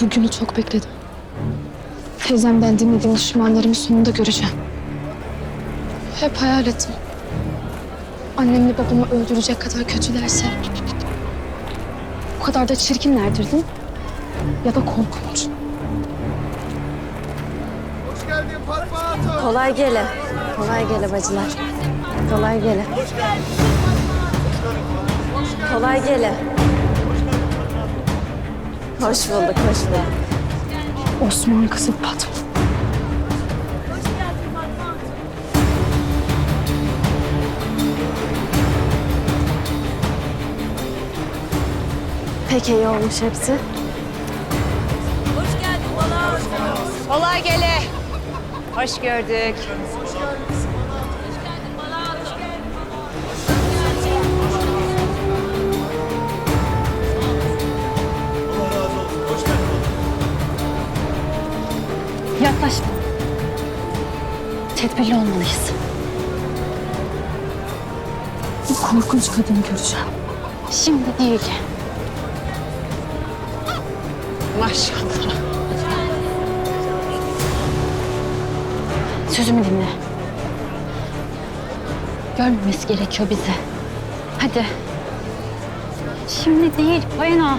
Bugünü çok bekledim. Teyzemden dinlediğim düşmanlarımı sonunda göreceğim. Hep hayal ettim. Annemle babamı öldürecek kadar kötülerse... ...o kadar da çirkinlerdir değil mi? Ya da korkunç. Hoş geldin Fatma. Kolay gele. Kolay gele bacılar. Kolay gele. Kolay gele. Hoş bulduk, hoş bulduk. Osman kızı Fatma. Pek iyi olmuş hepsi. Kolay gele. Hoş gördük. Yaklaşma. Tedbirli olmalıyız. Bu korkunç kadını göreceğim. Şimdi değil. Maşallah. Sözümü dinle. Görmemesi gerekiyor bizi. Hadi. Şimdi değil, Payana.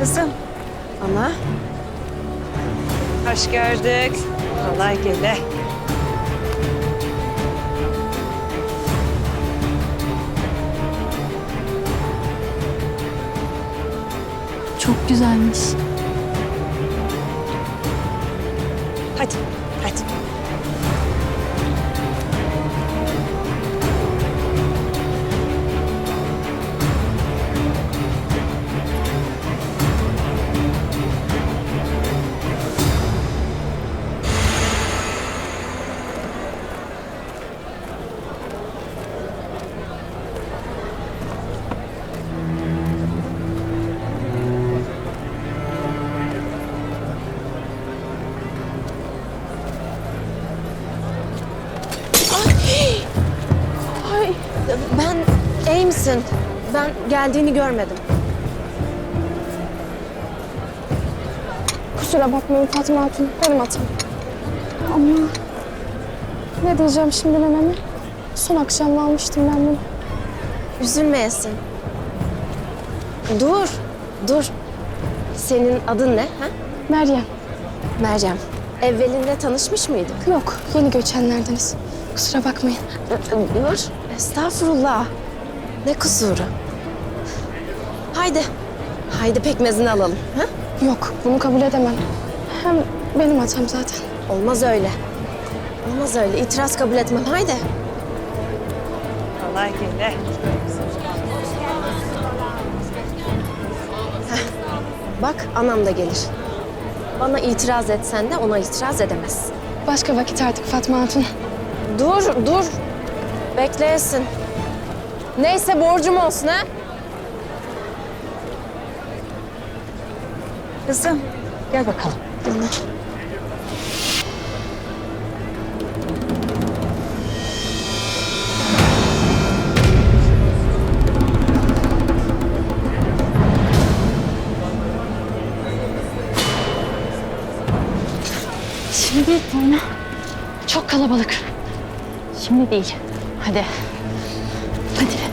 Kızım. Ana, Hoş gördük. Kolay gele. Çok güzelmiş. Hadi, hadi. Ben iyi misin? Ben geldiğini görmedim. Kusura bakmayın Fatma Hatun, benim hatam. Ama ne diyeceğim şimdi neneme? Son akşam almıştım ben bunu. Üzülmeyesin. Dur, dur. Senin adın ne? Ha? Meryem, Meryem. Evvelinde tanışmış mıydık? yok yeni göçenlerdeniz. Kusura bakmayın. Dur. Estağfurullah. Ne kusuru? Haydi. Haydi pekmezini alalım. Ha? Yok, bunu kabul edemem. Hem benim hatam zaten. Olmaz öyle. Olmaz öyle. İtiraz kabul etmem. Haydi. Kolay gele. Bak anam da gelir. Bana itiraz etsen de ona itiraz edemezsin. Başka vakit artık Fatma Hatun. Dur, dur. Bekleyesin. Neyse borcum olsun ha. Kızım, gel bakalım. Şimdi değil Payana. Çok kalabalık. Şimdi değil. Hadi. Hadi.